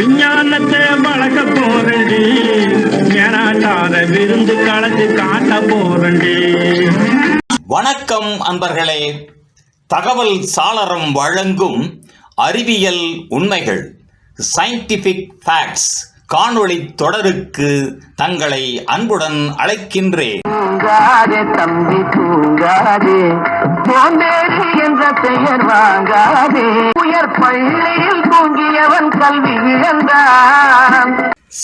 விஞ்ஞானத்தை வளர்க்க போறண்டி ஏனாட்டாத விருந்து கலந்து காட்ட போறண்டி வணக்கம் அன்பர்களே. தகவல் சாளரம் வழங்கும் அறிவியல் உண்மைகள் சயின்டிபிக் ஃபேக்ட்ஸ் காணொளி தொடருக்கு தங்களை அன்புடன் அழைக்கின்றேன். தூங்காதே தம்பி தூங்காதே. சோம்பேறி என்ற பெயர் வாங்காதே. உயர் பள்ளியில் தூங்கியவன் கல்வி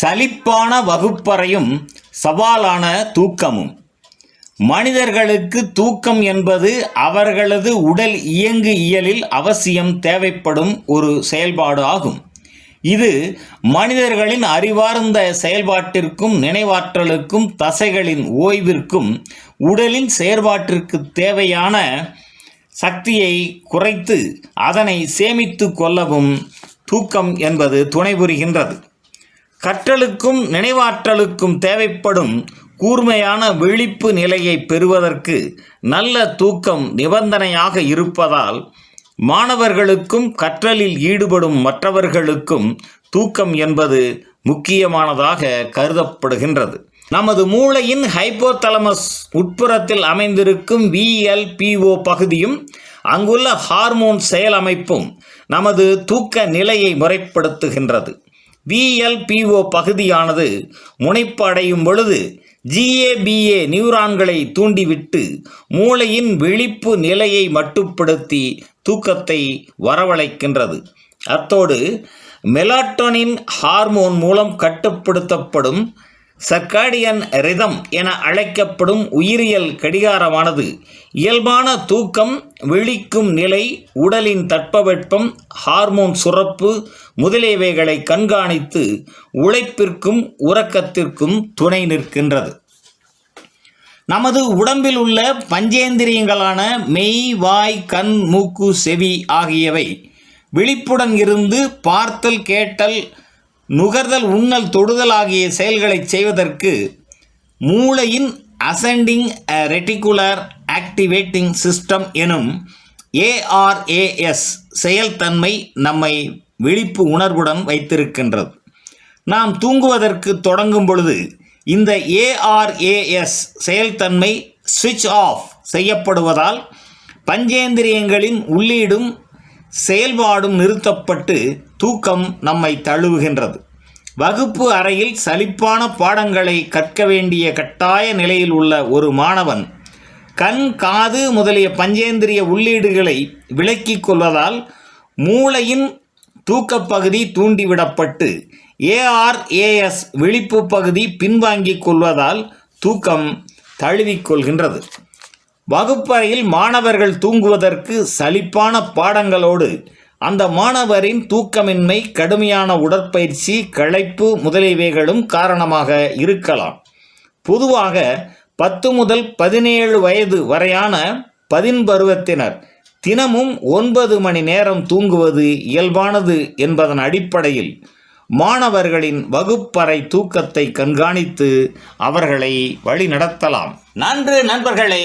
சலிப்பான வகுப்பறையும் சவாலான தூக்கமும். மனிதர்களுக்கு தூக்கம் என்பது அவர்களது உடல் இயங்கு இயலில் அவசியம் தேவைப்படும் ஒரு செயல்பாடு ஆகும். இது மனிதர்களின் அறிவார்ந்த செயல்பாட்டிற்கும் நினைவாற்றலுக்கும் தசைகளின் ஓய்விற்கும் உடலின் செயற்பாட்டிற்கு தேவையான சக்தியை குறைத்து அதனை சேமித்து கொள்ளவும் தூக்கம் என்பது துணை புரிகின்றது. கற்றலுக்கும் நினைவாற்றலுக்கும் தேவைப்படும் கூர்மையான விழிப்பு நிலையை பெறுவதற்கு நல்ல தூக்கம் நிபந்தனையாக இருப்பதால் மாணவர்களுக்கும் கற்றலில் ஈடுபடும் மற்றவர்களுக்கும் தூக்கம் என்பது முக்கியமானதாக கருதப்படுகின்றது. நமது மூளையின் ஹைப்போதலமஸ் உட்புறத்தில் அமைந்திருக்கும் விஎல்பிஓ பகுதியும் அங்குள்ள ஹார்மோன் செயலமைப்பும் நமது தூக்க நிலையை முறைப்படுத்துகின்றது. விஎல்பிஓ பகுதியானது முனைப்பு அடையும் பொழுது ஜிஏபிஏ நியூரான்களை தூண்டிவிட்டு மூளையின் விழிப்பு நிலையை மட்டுப்படுத்தி தூக்கத்தை வரவழைக்கின்றது. அத்தோடு மெலாட்டோனின் ஹார்மோன் மூலம் கட்டுப்படுத்தப்படும் சர்க்காடியன் ரிதம் என அழைக்கப்படும் உயிரியல் கடிகாரமானது. இயல்பான தூக்கம் விழிக்கும் நிலை உடலின் தட்பவெட்பம் ஹார்மோன் சுரப்பு முதலியவைகளை கண்காணித்து உழைப்பிற்கும் உறக்கத்திற்கும் துணை நிற்கின்றது. நமது உடம்பில் உள்ள பஞ்சேந்திரியங்களான மெய் வாய் கண் மூக்கு செவி ஆகியவை விழிப்புடன் இருந்து பார்த்தல் கேட்டல் நுகர்தல் உண்ணல் தொடுதல் ஆகிய செயல்களை செய்வதற்கு மூளையின் அசெண்டிங் ரெட்டிகுலர் ஆக்டிவேட்டிங் சிஸ்டம் எனும் ஏஆர்ஏஎஸ் செயல்தன்மை நம்மை விழிப்பு உணர்வுடன் வைத்திருக்கின்றது. நாம் தூங்குவதற்கு தொடங்கும் பொழுது இந்த ஏஆர்ஏஎஸ் செயல்தன்மை சுவிட்ச் ஆஃப் செய்யப்படுவதால் பஞ்சேந்திரியங்களின் உள்ளீடும் செயல்பாடும் நிறுத்தப்பட்டு தூக்கம் நம்மை தழுவுகின்றது. வகுப்பு அறையில் சலிப்பான பாடங்களை கற்க வேண்டிய கட்டாய நிலையில் உள்ள ஒரு மாணவன் கண் காது முதலிய பஞ்சேந்திரிய உள்ளீடுகளை விளக்கிக் கொள்வதால் மூளையின் தூக்கப்பகுதி தூண்டிவிடப்பட்டு ஏஆர்ஏஎஸ் விழிப்பு பகுதி பின்வாங்கிக் கொள்வதால் தூக்கம் தழுவிக்கொள்கின்றது வகுப்பறையில் மாணவர்கள் தூங்குவதற்கு சலிப்பான பாடங்களோடு அந்த மாணவரின் தூக்கமின்மை கடுமையான உடற்பயிற்சி களைப்பு முதலியவைகளும் காரணமாக இருக்கலாம். பொதுவாக பத்து முதல் பதினேழு வயது வரையான பதின்பருவத்தினர் தினமும் ஒன்பது மணி நேரம் தூங்குவது இயல்பானது என்பதன் அடிப்படையில் மாணவர்களின் வகுப்பறை தூக்கத்தை கண்காணித்து அவர்களை வழிநடத்தலாம். நன்று நண்பர்களே